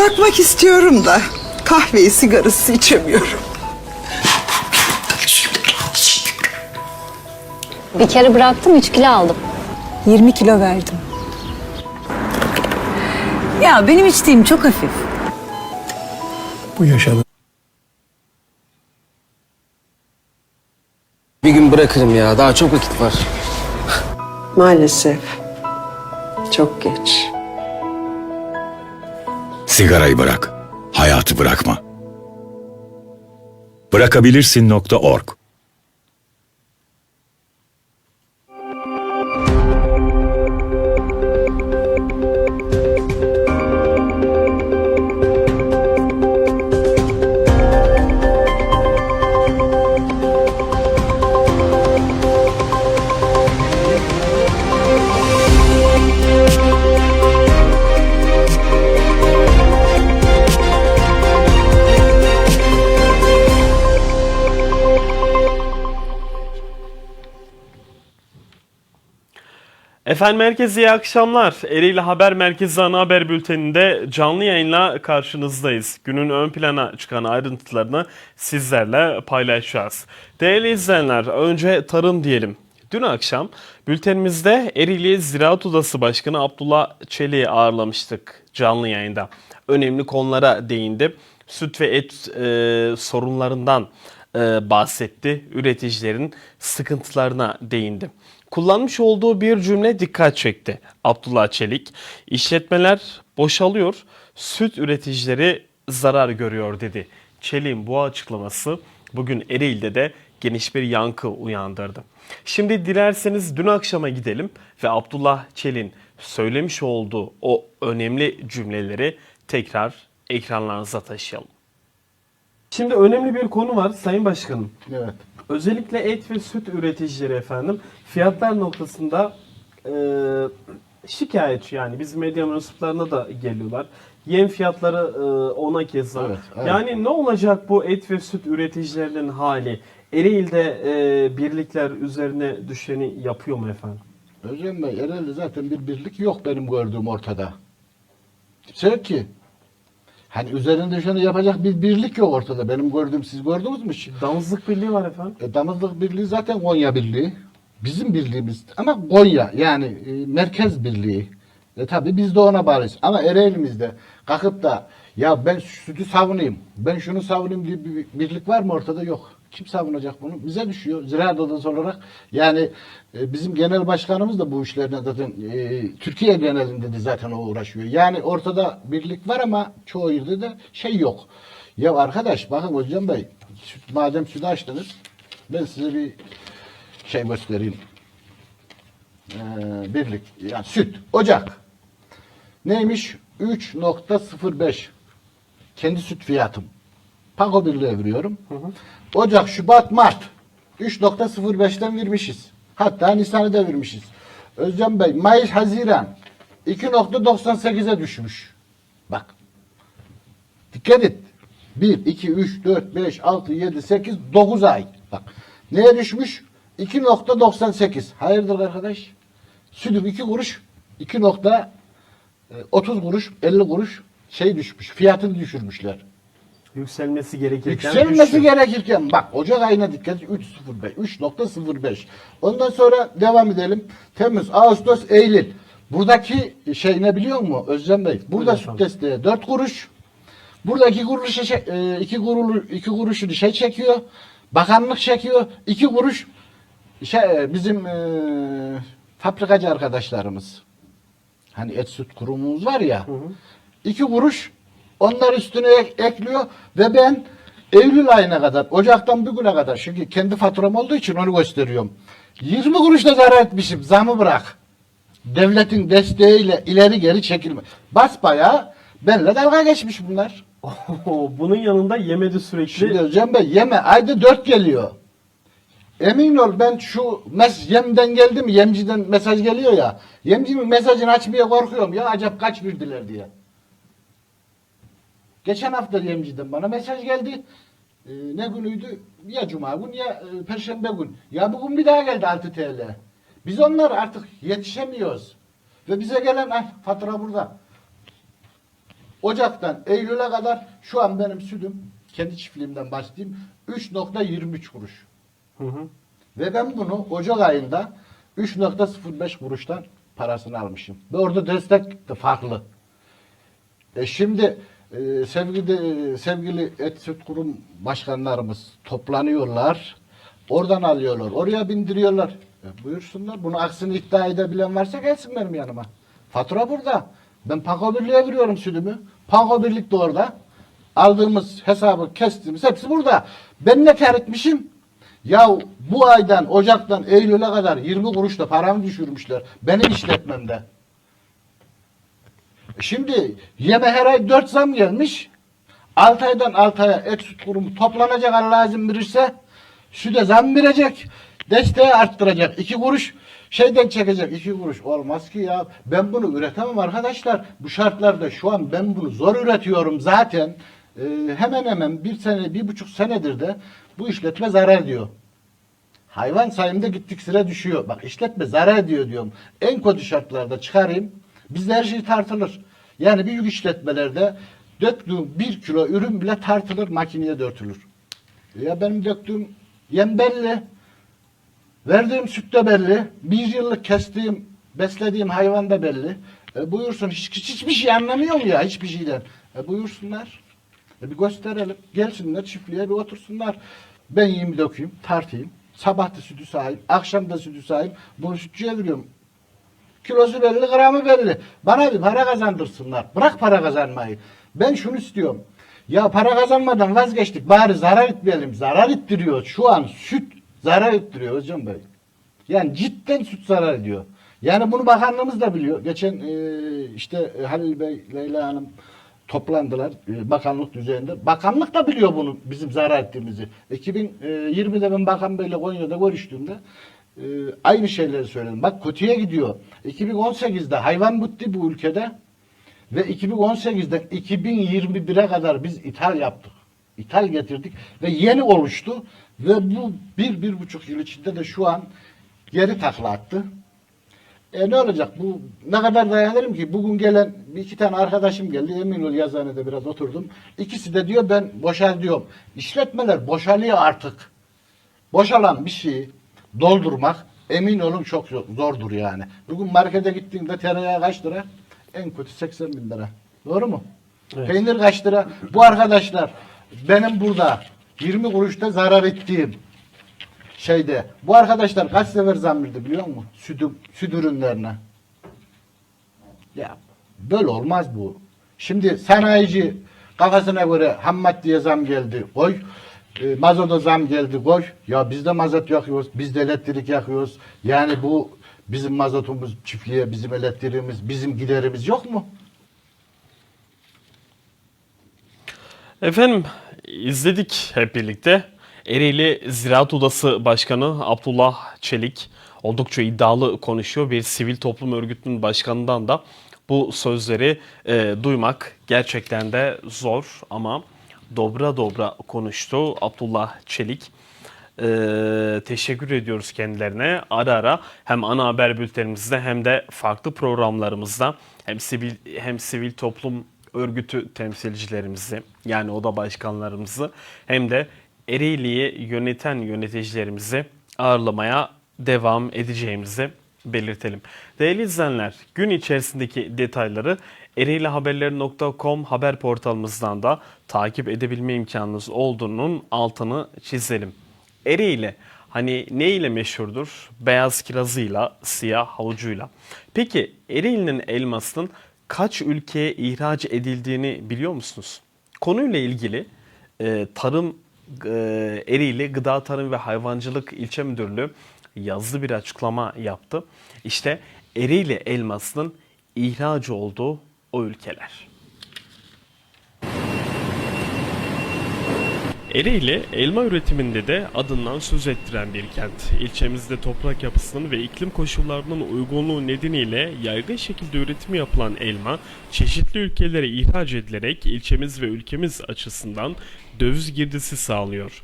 Bırakmak istiyorum da kahveyi sigarası içemiyorum. Bir kere bıraktım 3 kilo aldım. 20 kilo verdim. Ya benim içtiğim çok hafif. Bu yaşadı. Bir gün bırakırım ya. Daha çok vakit var. Maalesef çok geç. Sigarayı bırak. Hayatı bırakma. Bırakabilirsin.org Efendim herkese iyi akşamlar. Ereğli Haber Merkezi Ana Haber Bülteni'nde canlı yayınla karşınızdayız. Günün ön plana çıkan ayrıntılarını sizlerle paylaşacağız. Değerli izleyenler, önce tarım diyelim. Dün akşam bültenimizde Ereğli Ziraat Odası Başkanı Abdullah Çelik'i ağırlamıştık canlı yayında. Önemli konulara değindi. Süt ve et e, sorunlarından e, bahsetti. Üreticilerin sıkıntılarına değindi. Kullanmış olduğu bir cümle dikkat çekti. Abdullah Çelik, işletmeler boşalıyor, süt üreticileri zarar görüyor dedi. Çelik'in bu açıklaması bugün Ereğli'de de geniş bir yankı uyandırdı. Şimdi dilerseniz dün akşama gidelim ve Abdullah Çelik'in söylemiş olduğu o önemli cümleleri tekrar ekranlarınıza taşıyalım. Şimdi önemli bir konu var Sayın Başkanım. Evet. Özellikle et ve süt üreticileri efendim fiyatlar noktasında e, şikayetçi yani biz medya mensuplarına da geliyorlar. Yem fiyatları e, ona keza. Evet, evet. Yani ne olacak bu et ve süt üreticilerinin hali? Ereğli'de e, birlikler üzerine düşeni yapıyor mu efendim? Özlem Bey, herhalde zaten bir birlik yok benim gördüğüm ortada. Kimse yok ki. Hani üzerinde düşeni yapacak bir birlik yok ortada. Benim gördüğüm, siz gördünüz mü? Damızlık birliği var efendim. E, Damızlık Birliği zaten Konya Birliği. Bizim birliğimiz ama Konya yani e, merkez birliği. E tabi biz de ona bağlıyız. Ama Ereğli'mizde kalkıp da ya ben sütü savunayım, ben şunu savunayım diye bir birlik var mı ortada? Yok. Kim savunacak bunu? Bize düşüyor. Ziraat Odası olarak yani e, bizim genel başkanımız da bu işlerden zaten e, Türkiye genelinde de zaten o uğraşıyor. Yani ortada birlik var ama çoğu yerde de şey yok. Ya arkadaş bakın Hocam Bey madem sütü açtınız ben size bir şey göstereyim. Ee, birlik yani süt ocak neymiş 3.05 kendi süt fiyatım Pago birliğe veriyorum. Ocak, Şubat, Mart 3.05'ten vermişiz. Hatta Nisan'ı da vermişiz. Özcan Bey Mayıs, Haziran 2.98'e düşmüş. Bak. Dikkat et. 1, 2, 3, 4, 5, 6, 7, 8, 9 ay. Bak. Neye düşmüş? 2.98. Hayırdır arkadaş? Sütüm 2 kuruş, 2.30 kuruş, 50 kuruş şey düşmüş. Fiyatını düşürmüşler. Yükselmesi gerekirken Yükselmesi düştü. gerekirken bak Ocak ayına dikkat 3.05 3.05 ondan sonra devam edelim. Temmuz, Ağustos, Eylül. Buradaki şey ne biliyor musun Özlem Bey? Burada Buyurun süt efendim. desteği 4 kuruş. Burada 2 kuruş şey, 2 kuruş 2 kuruşunu şey çekiyor bakanlık çekiyor. 2 kuruş şey e, bizim e, fabrikacı arkadaşlarımız. Hani et süt kurumumuz var ya. İki kuruş onlar üstüne ek- ekliyor ve ben Eylül ayına kadar, Ocak'tan bugüne kadar çünkü kendi faturam olduğu için onu gösteriyorum. 20 kuruşla zarar etmişim. Zamı bırak. Devletin desteğiyle ileri geri çekilme. Basbayağı benimle dalga geçmiş bunlar. Bunun yanında yemedi sürekli. Şimdi Özcan Bey yeme ayda 4 geliyor. Emin ol ben şu mes yemden geldi mi yemciden mesaj geliyor ya. Yemcinin mesajını açmaya korkuyorum ya acaba kaç verdiler diye. Geçen hafta yemciden bana mesaj geldi. Ee, ne günüydü? Ya cuma gün ya e, perşembe gün. Ya bugün bir daha geldi 6 TL. Biz onlar artık yetişemiyoruz. Ve bize gelen ah, fatura burada. Ocaktan Eylül'e kadar şu an benim sütüm kendi çiftliğimden başlayayım 3.23 kuruş. Ve ben bunu Ocak ayında 3.05 kuruştan parasını almışım. Ve orada destek de farklı. E şimdi e, sevgili sevgili et süt kurum başkanlarımız toplanıyorlar. Oradan alıyorlar. Oraya bindiriyorlar. E, buyursunlar. Bunu aksini iddia edebilen varsa gelsin benim yanıma. Fatura burada. Ben Panko Birliği'ye veriyorum sütümü. Panko Birlik de orada. Aldığımız hesabı kestiğimiz hepsi burada. Ben ne kar etmişim? Ya bu aydan Ocak'tan Eylül'e kadar 20 kuruşla paramı düşürmüşler. Benim işletmemde. Şimdi yeme her ay 4 zam gelmiş. 6 aydan 6 aya et süt kurumu toplanacak Allah izin verirse süte zam verecek. Desteği arttıracak. 2 kuruş şeyden çekecek. 2 kuruş olmaz ki ya. Ben bunu üretemem arkadaşlar. Bu şartlarda şu an ben bunu zor üretiyorum zaten. Ee, hemen hemen bir sene, bir buçuk senedir de bu işletme zarar ediyor. Hayvan sayımda gittik sıra düşüyor. Bak işletme zarar ediyor diyorum. En kötü şartlarda çıkarayım. Bizde her şey tartılır. Yani büyük işletmelerde döktüğüm bir kilo ürün bile tartılır, makineye dörtülür. Ya benim döktüğüm yem belli. Verdiğim süt de belli. Bir yıllık kestiğim, beslediğim hayvan da belli. E, buyursun hiç, hiç, hiçbir şey anlamıyorum ya hiçbir şeyden. E, buyursunlar. E, bir gösterelim. Gelsinler çiftliğe bir otursunlar. Ben yiyeyim dökeyim, tartayım. Sabah da sütü sahip, akşam da sütü sahip. Bunu sütçüye veriyorum. Kilosu belli, gramı belli. Bana bir para kazandırsınlar. Bırak para kazanmayı. Ben şunu istiyorum. Ya para kazanmadan vazgeçtik. Bari zarar etmeyelim. Zarar ettiriyor. Şu an süt zarar ettiriyor hocam bey. Yani cidden süt zarar ediyor. Yani bunu bakanlığımız da biliyor. Geçen e, işte e, Halil Bey, Leyla Hanım toplandılar e, bakanlık düzeyinde. Bakanlık da biliyor bunu bizim zarar ettiğimizi. 2020'de ben Bakan Bey'le Konya'da görüştüğümde e, aynı şeyleri söyledim. Bak kötüye gidiyor. 2018'de hayvan bitti bu ülkede ve 2018'den 2021'e kadar biz ithal yaptık. İthal getirdik ve yeni oluştu ve bu bir, bir buçuk yıl içinde de şu an geri takla attı. E ne olacak? Bu ne kadar dayanırım ki? Bugün gelen bir iki tane arkadaşım geldi. Emin ol yazıhanede biraz oturdum. İkisi de diyor ben boşal diyorum. İşletmeler boşalıyor artık. Boşalan bir şeyi doldurmak emin olun çok zor- zordur yani. Bugün markete gittiğinde tereyağı kaç lira? En kötü 80 bin lira. Doğru mu? Peynir kaç lira? Bu arkadaşlar benim burada 20 kuruşta zarar ettiğim şeyde bu arkadaşlar kaç sefer zam verdi biliyor musun? Süt, süt ürünlerine. Ya böyle olmaz bu. Şimdi sanayici kafasına göre ham maddeye zam geldi koy. E, mazota zam geldi koy. Ya biz de mazot yakıyoruz. Biz de elektrik yakıyoruz. Yani bu bizim mazotumuz çiftliğe, bizim elektriğimiz, bizim giderimiz yok mu? Efendim izledik hep birlikte. Ereğli Ziraat Odası Başkanı Abdullah Çelik oldukça iddialı konuşuyor. Bir sivil toplum örgütünün başkanından da bu sözleri e, duymak gerçekten de zor ama dobra dobra konuştu Abdullah Çelik. Ee, teşekkür ediyoruz kendilerine. Ara ara hem ana haber bültenimizde hem de farklı programlarımızda hem sivil hem sivil toplum örgütü temsilcilerimizi yani oda başkanlarımızı hem de Ereğli'yi yöneten yöneticilerimizi ağırlamaya devam edeceğimizi belirtelim. Değerli izleyenler, gün içerisindeki detayları ereğlihaberleri.com haber portalımızdan da takip edebilme imkanınız olduğunun altını çizelim. Ereğli hani ne ile meşhurdur? Beyaz kirazıyla, siyah havucuyla. Peki Ereğli'nin elmasının kaç ülkeye ihraç edildiğini biliyor musunuz? Konuyla ilgili e, tarım e, Ereğli Gıda Tarım ve Hayvancılık İlçe Müdürlüğü yazılı bir açıklama yaptı. İşte Ereğli elmasının ihraç olduğu o ülkeler. Ereğli elma üretiminde de adından söz ettiren bir kent. İlçemizde toprak yapısının ve iklim koşullarının uygunluğu nedeniyle yaygın şekilde üretimi yapılan elma çeşitli ülkelere ihraç edilerek ilçemiz ve ülkemiz açısından döviz girdisi sağlıyor.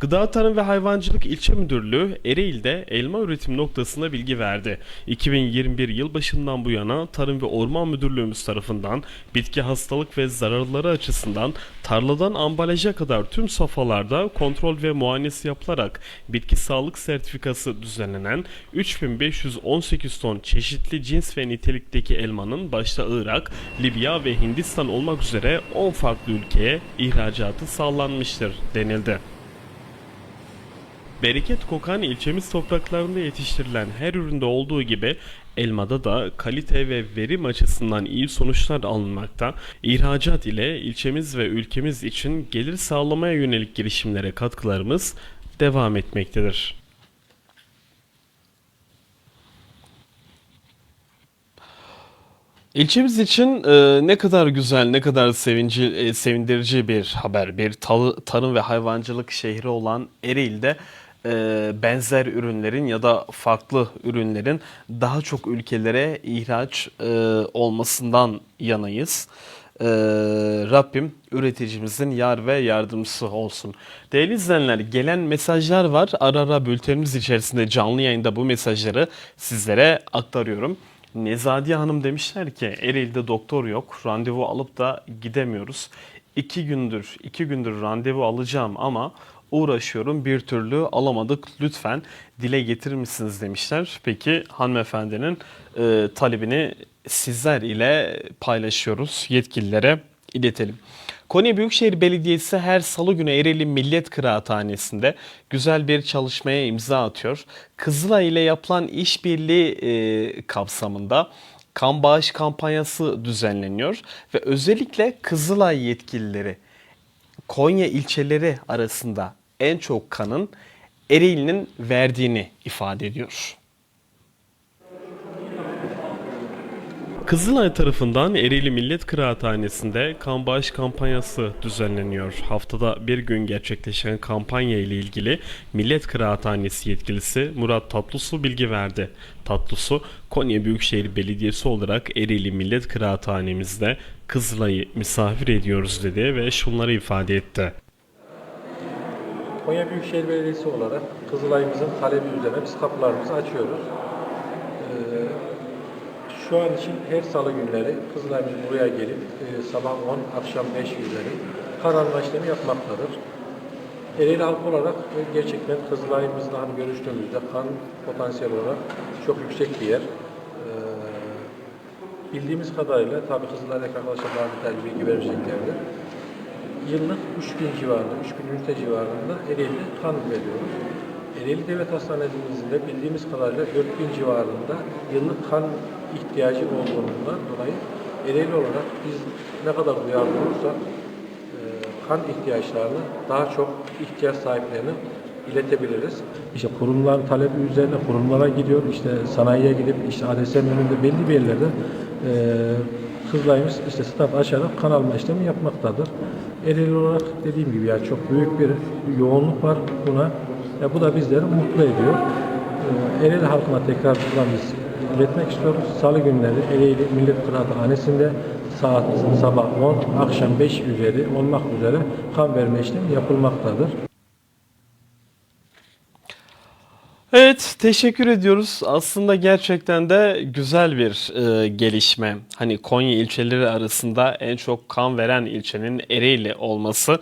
Gıda Tarım ve Hayvancılık İlçe Müdürlüğü Ereğli'de elma üretim noktasında bilgi verdi. 2021 yılbaşından bu yana Tarım ve Orman Müdürlüğümüz tarafından bitki hastalık ve zararları açısından tarladan ambalaja kadar tüm safhalarda kontrol ve muayenesi yapılarak bitki sağlık sertifikası düzenlenen 3518 ton çeşitli cins ve nitelikteki elmanın başta Irak, Libya ve Hindistan olmak üzere 10 farklı ülkeye ihracatı sağlanmıştır denildi. Bereket kokan ilçemiz topraklarında yetiştirilen her üründe olduğu gibi elmada da kalite ve verim açısından iyi sonuçlar alınmakta. İhracat ile ilçemiz ve ülkemiz için gelir sağlamaya yönelik girişimlere katkılarımız devam etmektedir. İlçemiz için e, ne kadar güzel, ne kadar sevinci, e, sevindirici bir haber. Bir talı- tarım ve hayvancılık şehri olan Ereğli'de e, benzer ürünlerin ya da farklı ürünlerin daha çok ülkelere ihraç e, olmasından yanayız. E, Rabbim üreticimizin yar ve yardımcısı olsun. Değerli izleyenler gelen mesajlar var. Ara ara bültenimiz içerisinde canlı yayında bu mesajları sizlere aktarıyorum. Nezadiye Hanım demişler ki Ereğli'de doktor yok. Randevu alıp da gidemiyoruz. İki gündür, iki gündür randevu alacağım ama uğraşıyorum bir türlü alamadık. Lütfen dile getirir misiniz demişler. Peki hanımefendinin e, talebini sizler ile paylaşıyoruz. Yetkililere iletelim. Konya Büyükşehir Belediyesi her salı günü Ereğli Millet Kıraathanesi'nde güzel bir çalışmaya imza atıyor. Kızılay ile yapılan işbirliği e, kapsamında kan bağış kampanyası düzenleniyor ve özellikle Kızılay yetkilileri Konya ilçeleri arasında en çok kanın Ereğli'nin verdiğini ifade ediyor. Kızılay tarafından Ereğli Millet Kıraathanesi'nde kan bağış kampanyası düzenleniyor. Haftada bir gün gerçekleşen kampanya ile ilgili Millet Kıraathanesi yetkilisi Murat Tatlısu bilgi verdi. Tatlısu, Konya Büyükşehir Belediyesi olarak Ereğli Millet Kıraathanemizde Kızılay'ı misafir ediyoruz dedi ve şunları ifade etti. Konya Büyükşehir Belediyesi olarak Kızılay'ımızın talebi üzerine biz kapılarımızı açıyoruz. Ee, şu an için her salı günleri Kızılay'ımız buraya gelip e, sabah 10, akşam 5 üzeri kararma işlemi yapmaktadır. Ereğli halk olarak e, gerçekten Kızılay'ımızla hani görüştüğümüzde kan potansiyel olarak çok yüksek bir yer. Ee, bildiğimiz kadarıyla tabii Kızılay'daki arkadaşlar daha detaylı bilgi vereceklerdir yıllık 3000 civarında, 3000 ünite civarında Ereğli kan veriyoruz. Ereğli Devlet Hastanemizde bildiğimiz kadarıyla 4000 civarında yıllık kan ihtiyacı olduğundan dolayı Ereğli olarak biz ne kadar duyarlı olursak e, kan ihtiyaçlarını daha çok ihtiyaç sahiplerine iletebiliriz. İşte kurumların talebi üzerine kurumlara gidiyor, işte sanayiye gidip işte ADS'nin önünde belli bir yerlerde e, Kızılay'ımız işte staf açarak kan alma işlemi yapmaktadır. Ereğli olarak dediğim gibi yani çok büyük bir yoğunluk var buna. Ya bu da bizleri mutlu ediyor. Ee, Ereğli halkına tekrar biz iletmek istiyoruz. Salı günleri Ereğli Millet Kıraathanesi'nde saat sabah 10, akşam 5 üzeri olmak üzere kan verme işlemi yapılmaktadır. Evet teşekkür ediyoruz. Aslında gerçekten de güzel bir e, gelişme. Hani Konya ilçeleri arasında en çok kan veren ilçenin Ereğli olması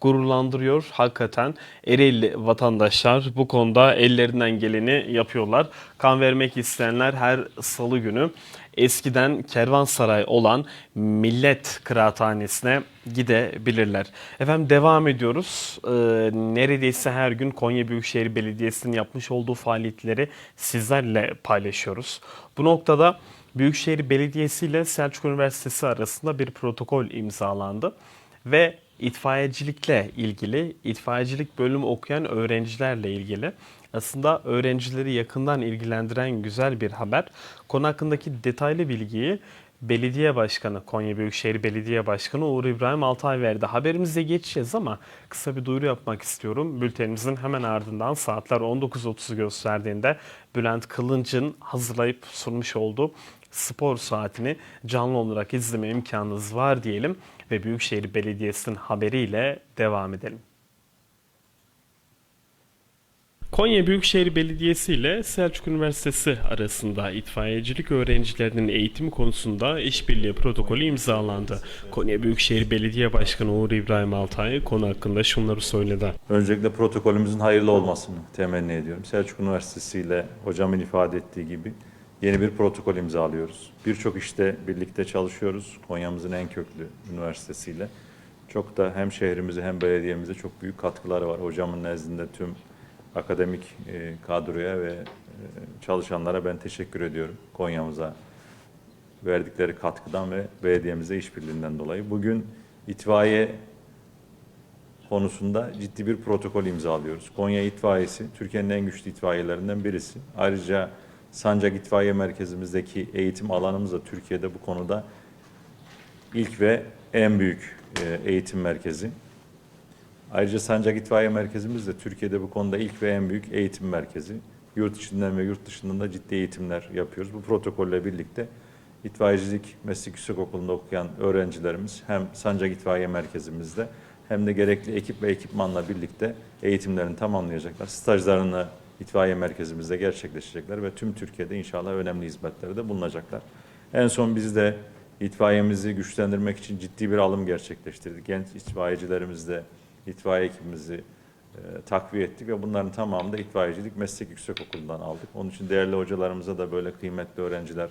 gururlandırıyor. Hakikaten Ereğli vatandaşlar bu konuda ellerinden geleni yapıyorlar. Kan vermek isteyenler her salı günü eskiden kervansaray olan Millet Kıraathanesi'ne gidebilirler. Efendim devam ediyoruz. Ee, neredeyse her gün Konya Büyükşehir Belediyesi'nin yapmış olduğu faaliyetleri sizlerle paylaşıyoruz. Bu noktada Büyükşehir Belediyesi ile Selçuk Üniversitesi arasında bir protokol imzalandı ve itfaiyecilikle ilgili, itfaiyecilik bölümü okuyan öğrencilerle ilgili aslında öğrencileri yakından ilgilendiren güzel bir haber. Konu hakkındaki detaylı bilgiyi Belediye Başkanı, Konya Büyükşehir Belediye Başkanı Uğur İbrahim Altay verdi. Haberimize geçeceğiz ama kısa bir duyuru yapmak istiyorum. Bültenimizin hemen ardından saatler 19.30'u gösterdiğinde Bülent Kılınç'ın hazırlayıp sunmuş olduğu spor saatini canlı olarak izleme imkanınız var diyelim ve Büyükşehir Belediyesi'nin haberiyle devam edelim. Konya Büyükşehir Belediyesi ile Selçuk Üniversitesi arasında itfaiyecilik öğrencilerinin eğitimi konusunda işbirliği protokolü imzalandı. Konya Büyükşehir Belediye Başkanı Uğur İbrahim Altay konu hakkında şunları söyledi. Öncelikle protokolümüzün hayırlı olmasını temenni ediyorum. Selçuk Üniversitesi ile hocamın ifade ettiği gibi yeni bir protokol imzalıyoruz. Birçok işte birlikte çalışıyoruz. Konya'mızın en köklü üniversitesiyle. Çok da hem şehrimize hem belediyemize çok büyük katkıları var. Hocamın nezdinde tüm akademik e, kadroya ve e, çalışanlara ben teşekkür ediyorum. Konya'mıza verdikleri katkıdan ve belediyemize işbirliğinden dolayı. Bugün itfaiye konusunda ciddi bir protokol imzalıyoruz. Konya İtfaiyesi Türkiye'nin en güçlü itfaiyelerinden birisi. Ayrıca Sancak İtfaiye Merkezimizdeki eğitim alanımız da Türkiye'de bu konuda ilk ve en büyük e, eğitim merkezi. Ayrıca Sancak İtfaiye Merkezimiz de Türkiye'de bu konuda ilk ve en büyük eğitim merkezi. Yurt içinden ve yurt dışından da ciddi eğitimler yapıyoruz. Bu protokolle birlikte İtfaiyecilik Meslek Yüksekokulu'nda okuyan öğrencilerimiz hem Sancak İtfaiye Merkezimizde hem de gerekli ekip ve ekipmanla birlikte eğitimlerini tamamlayacaklar. Stajlarını itfaiye merkezimizde gerçekleşecekler ve tüm Türkiye'de inşallah önemli hizmetlerde bulunacaklar. En son biz de itfaiyemizi güçlendirmek için ciddi bir alım gerçekleştirdik. Genç itfaiyecilerimizle itfaiye ekibimizi e, takviye ettik ve bunların tamamını da itfaiyecilik meslek yüksekokulu'ndan aldık. Onun için değerli hocalarımıza da böyle kıymetli öğrenciler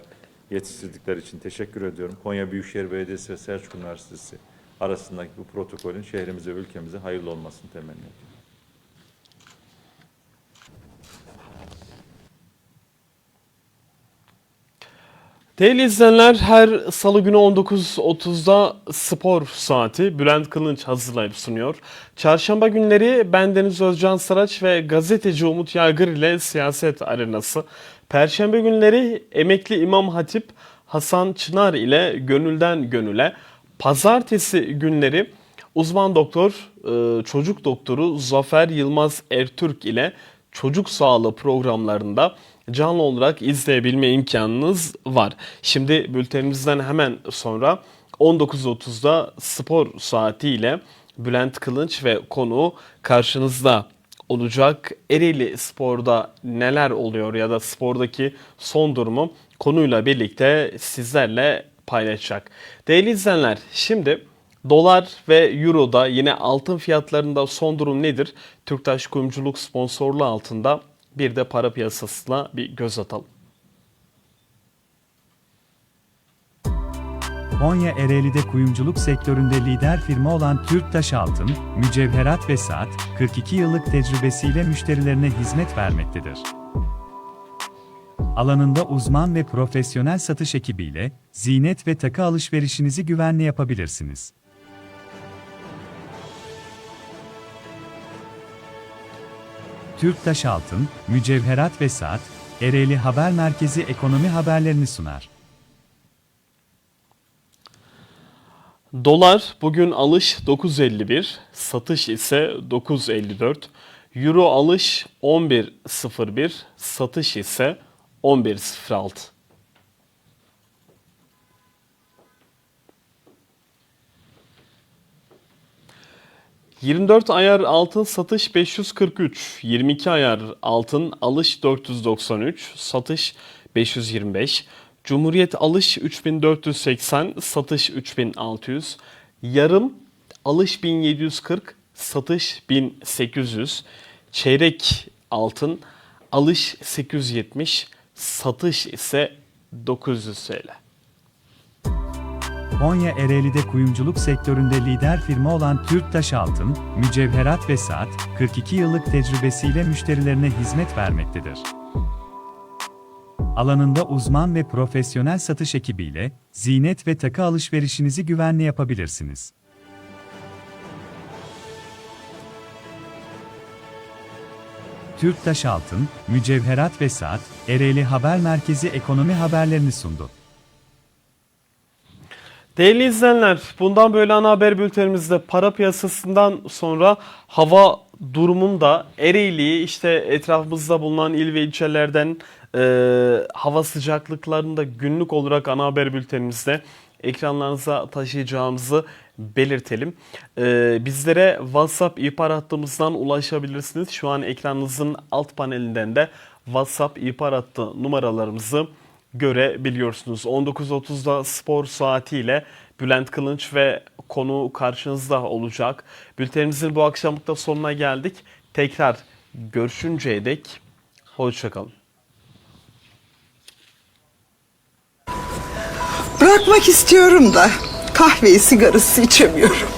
yetiştirdikleri için teşekkür ediyorum. Konya Büyükşehir Belediyesi ve Selçuk Üniversitesi arasındaki bu protokolün şehrimize ülkemize hayırlı olmasını temenni ediyorum. Değerli izleyenler her salı günü 19.30'da spor saati Bülent Kılınç hazırlayıp sunuyor. Çarşamba günleri bendeniz Özcan Saraç ve gazeteci Umut Yağgır ile siyaset arenası. Perşembe günleri emekli İmam Hatip Hasan Çınar ile gönülden gönüle. Pazartesi günleri uzman doktor, e, çocuk doktoru Zafer Yılmaz Ertürk ile çocuk sağlığı programlarında canlı olarak izleyebilme imkanınız var. Şimdi bültenimizden hemen sonra 19.30'da spor saatiyle Bülent Kılınç ve konuğu karşınızda olacak. Ereğli Spor'da neler oluyor ya da spordaki son durumu konuyla birlikte sizlerle paylaşacak. Değerli izleyenler şimdi Dolar ve Euro'da yine altın fiyatlarında son durum nedir? Türktaş Kuyumculuk sponsorluğu altında bir de para piyasasına bir göz atalım. Konya Ereğli'de kuyumculuk sektöründe lider firma olan Türktaş Altın, mücevherat ve saat, 42 yıllık tecrübesiyle müşterilerine hizmet vermektedir. Alanında uzman ve profesyonel satış ekibiyle ziynet ve takı alışverişinizi güvenle yapabilirsiniz. Türktaş Altın, mücevherat ve saat, Ereğli Haber Merkezi ekonomi haberlerini sunar. Dolar bugün alış 9.51, satış ise 9.54. Euro alış 11.01, satış ise 11.06. ...24 ayar altın satış 543, 22 ayar altın alış 493, satış 525, Cumhuriyet alış 3480, satış 3600. Yarım alış 1740, satış 1800. Çeyrek altın alış 870, satış ise 900 TL. Konya Ereğli'de kuyumculuk sektöründe lider firma olan Türktaş Altın, mücevherat ve saat, 42 yıllık tecrübesiyle müşterilerine hizmet vermektedir. Alanında uzman ve profesyonel satış ekibiyle ziynet ve takı alışverişinizi güvenle yapabilirsiniz. Türktaş Altın, mücevherat ve saat, Ereğli Haber Merkezi ekonomi haberlerini sundu. Değerli izleyenler, bundan böyle ana haber bültenimizde para piyasasından sonra hava durumunda Ereğli'yi işte etrafımızda bulunan il ve ilçelerden e, hava sıcaklıklarında günlük olarak ana haber bültenimizde ekranlarınıza taşıyacağımızı belirtelim. Ee, bizlere WhatsApp ihbar hattımızdan ulaşabilirsiniz. Şu an ekranınızın alt panelinden de WhatsApp ihbar hattı numaralarımızı görebiliyorsunuz. 19.30'da spor saatiyle Bülent Kılınç ve konu karşınızda olacak. Bültenimizin bu akşamlık da sonuna geldik. Tekrar görüşünceye dek hoşçakalın. Bırakmak istiyorum da kahveyi sigarası içemiyorum.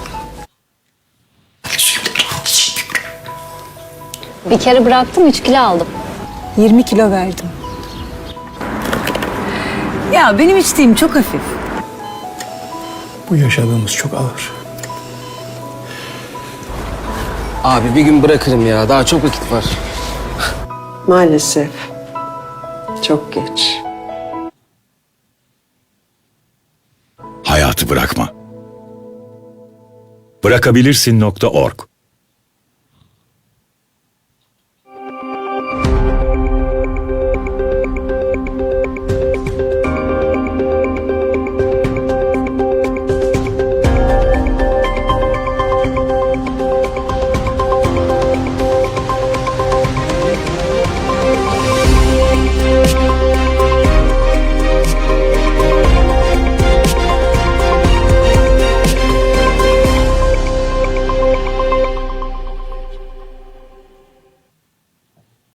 Bir kere bıraktım 3 kilo aldım. 20 kilo verdim. Ya benim içtiğim çok hafif. Bu yaşadığımız çok ağır. Abi bir gün bırakırım ya. Daha çok vakit var. Maalesef çok geç. Hayatı bırakma. Bırakabilirsin.org